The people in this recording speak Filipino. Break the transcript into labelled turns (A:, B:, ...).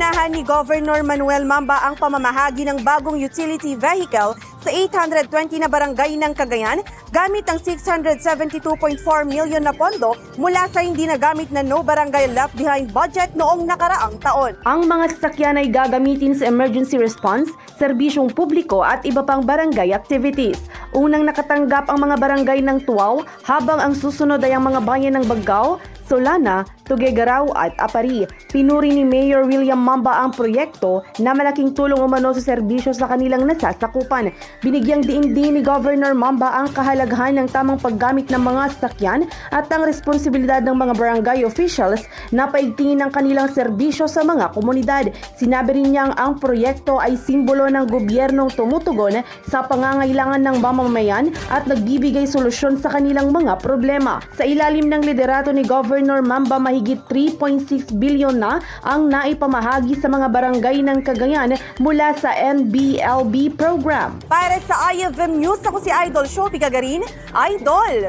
A: Inunahan ni Governor Manuel Mamba ang pamamahagi ng bagong utility vehicle sa 820 na barangay ng Cagayan gamit ang 672.4 million na pondo mula sa hindi nagamit na no barangay left behind budget noong nakaraang taon.
B: Ang mga sasakyan ay gagamitin sa emergency response, serbisyong publiko at iba pang barangay activities. Unang nakatanggap ang mga barangay ng Tuaw habang ang susunod ay ang mga bayan ng Baggao, Solana, Tuguegarao at Apari. Pinuri ni Mayor William Mamba ang proyekto na malaking tulong umano sa serbisyo sa kanilang nasasakupan. Binigyang diin din ni Governor Mamba ang kahalagahan ng tamang paggamit ng mga sasakyan at ang responsibilidad ng mga barangay officials na paigtingin ang kanilang serbisyo sa mga komunidad. Sinabi rin niyang ang proyekto ay simbolo ng gobyernong tumutugon sa pangangailangan ng mamamayan at nagbibigay solusyon sa kanilang mga problema. Sa ilalim ng liderato ni Governor Mamba, mahigit 3.6 billion na ang naipamahagi sa mga barangay ng Cagayan mula sa NBLB program.
A: Para sa IFM News, ako si Idol Show Gagarin, Idol!